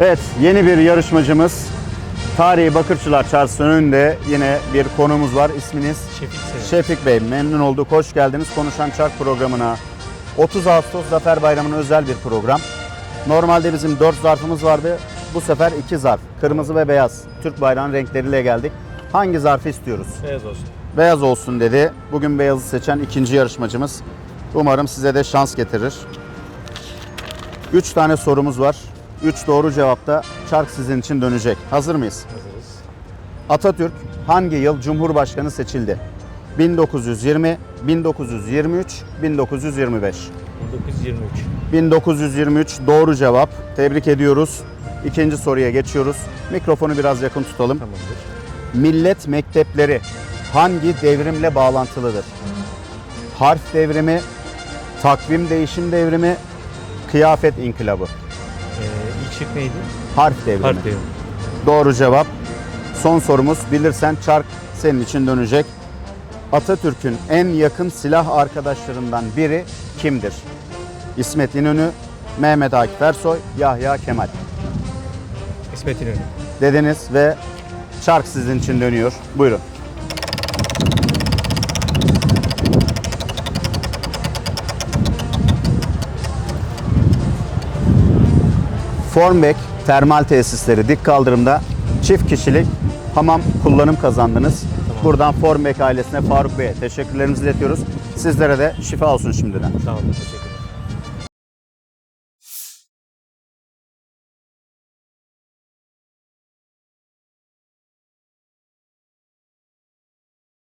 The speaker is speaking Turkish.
Evet, yeni bir yarışmacımız. Tarihi Bakırçılar Çarşısı'nın önünde yine bir konumuz var. İsminiz Şefik Sever. Şefik Bey. Memnun olduk, hoş geldiniz. Konuşan Çark programına. 30 Ağustos Zafer Bayramı'nın özel bir program. Normalde bizim 4 zarfımız vardı. Bu sefer 2 zarf. Kırmızı ve beyaz. Türk bayrağının renkleriyle geldik. Hangi zarfı istiyoruz? Beyaz olsun. Beyaz olsun dedi. Bugün beyazı seçen ikinci yarışmacımız. Umarım size de şans getirir. 3 tane sorumuz var. 3 doğru cevapta çark sizin için dönecek. Hazır mıyız? Hazırız. Atatürk hangi yıl Cumhurbaşkanı seçildi? 1920, 1923, 1925. 1923. 1923 doğru cevap. Tebrik ediyoruz. İkinci soruya geçiyoruz. Mikrofonu biraz yakın tutalım. Tamamdır. Millet mektepleri hangi devrimle bağlantılıdır? Harf devrimi, takvim değişim devrimi, kıyafet inkılabı. Şık neydi? Harf devrimi. Harf devrimi. Doğru cevap. Son sorumuz bilirsen çark senin için dönecek. Atatürk'ün en yakın silah arkadaşlarından biri kimdir? İsmet İnönü, Mehmet Akif Ersoy, Yahya Kemal. İsmet İnönü. Dediniz ve çark sizin için dönüyor. Buyurun. Formbeck termal tesisleri dik kaldırımda çift kişilik hamam kullanım kazandınız. Buradan Formbeck ailesine Faruk Bey'e teşekkürlerimizi iletiyoruz. Sizlere de şifa olsun şimdiden. Sağ olun. Teşekkür.